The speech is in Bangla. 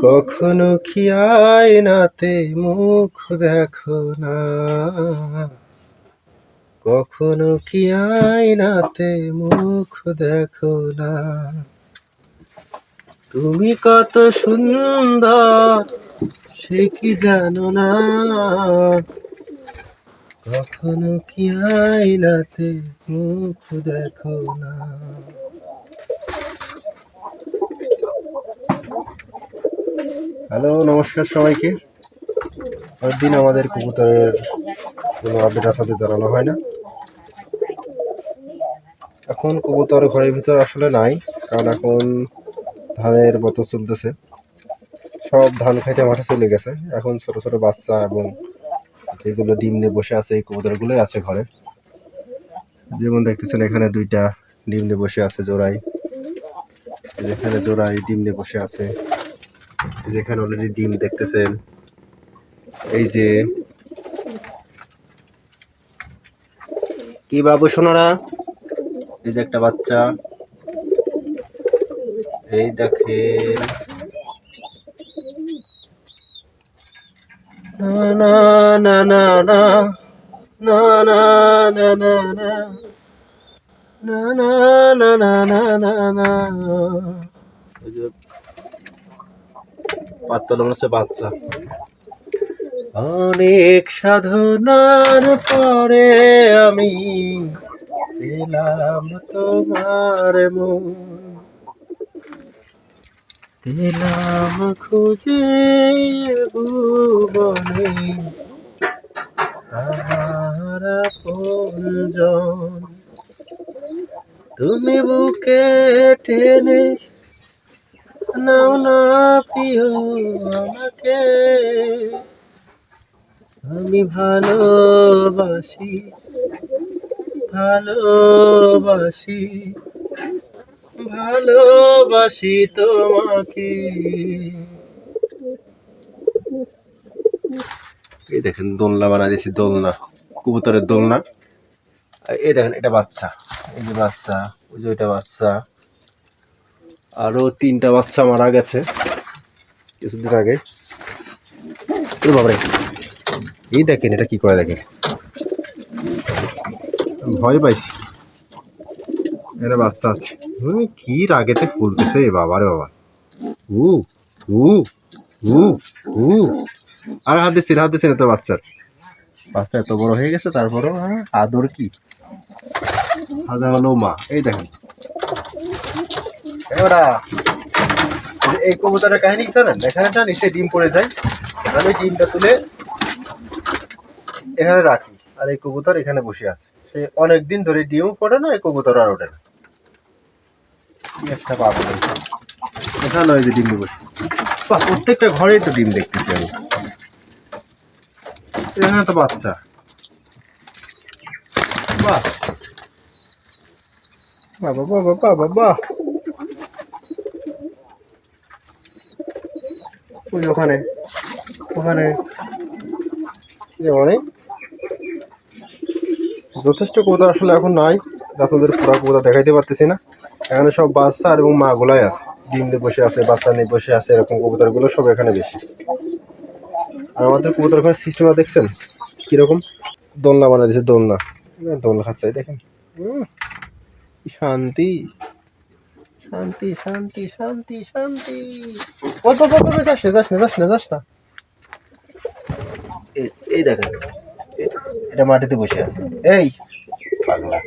কখনো কি আয়নাতে মুখ দেখো না? কখনো কি আয়নাতে মুখ দেখো না? তুমি কত সুন্দর, সে কি জানো না? কখনো কি আয়নাতে মুখ দেখো না? হ্যালো, নমস্কার সবাইকে। দিন আমাদের কবুতরের কোনো আপডেট আপনাদের জানানো হয় না। এখন কবুতর ঘরের ভিতর আসলে নাই, কারণ এখন ধানের বতর চলতেছে। সব ধান খাইতে মাঠে চলে গেছে। এখন ছোট ছোট বাচ্চা এবং যেগুলো ডিম নিয়ে বসে আছে, এই কবুতরগুলোই আছে ঘরে। যেমন দেখতেছেন, এখানে দুইটা ডিম নিয়ে বসে আছে জোড়াই এখানে জোড়াই ডিম নিয়ে বসে আছে। এই যে এখানে অলরেডি ডিম দেখতেছেন এই যে কি বাবু সোনারা এই যে একটা বাচ্চা এই দেখেন না না না না না না না না না না না না না না না না যে হচ্ছে বাচ্চা। অনেক সাধনার পরে আমি পেলাম তোমার মন। পেলাম খুঁজে ভুবনে আমার আপনজন। তুমি বুকে টেনে নাও না, প্রিয় আমাকে। আমি ভালোবাসি ভালোবাসি ভালোবাসি তোমাকে। এই দেখেন দোলনা বানা দিয়েছি, দোলনা, কবুতরের দোলনা। এই দেখেন, এটা বাচ্চা, এই যে বাচ্চা, ওই যে ওইটা বাচ্চা। আরও তিনটা বাচ্চা মারা গেছে কিছুদিন আগে। বাবারে এই দেখেন, এটা কি করে দেখেন? ভয় পাইছি। এটা বাচ্চা আছে। কি রাগেতে ফুলতেছে বাবারে বাবা উ উ উ উ। আর হাত দিচ্ছি হাত দিচ্ছি না বাচ্চার। বাচ্চা এত বড় হয়ে গেছে, তারপরও হ্যাঁ আদর কি? হাজা হলো মা। এই দেখেন। এবারা, এই কবুতরের কাহিনী জানেন? এখানে একটা নিচে ডিম পড়ে যায়। আমি ডিমটা তুলে এখানে রাখি। আর এই কবুতর এখানে বসে আছে। সে অনেক দিন ধরে ডিম পড়ে না, এই কবুতর আর ওঠে না। একটা পাবো এখানে ওই যে ডিম বসে। প্রত্যেকটা ঘরেই তো ডিম দেখতেছি আমি। এখানে তো বাচ্চা। বাহ। বাবা বাবা বাবা বাহ। ওই ওখানে ওখানে। অনেক যথেষ্ট কবুতর আসলে এখন নাই আপনাদের পুরা কবুতর দেখাইতে পারতেছি না। এখানে সব বাচ্চা এবং মা গুলাই আছে, ডিম দিয়ে বসে আছে, বাচ্চা নিয়ে বসে আছে, এরকম কবুতরগুলো সব এখানে বেশি। আর আমাদের কবুতর ঘরের সিস্টেমটা দেখছেন? কীরকম? দোলনা বানা দিয়েছে দোলনা। দোলনা খাচ্ছে দেখেন। শান্তি। শান্তি শান্তি শান্তি শান্তি। অল্প অল্প যাস যাস না যাস না, যাস এই দেখেন। এটা মাটিতে বসে আছে। এই, পাগলা।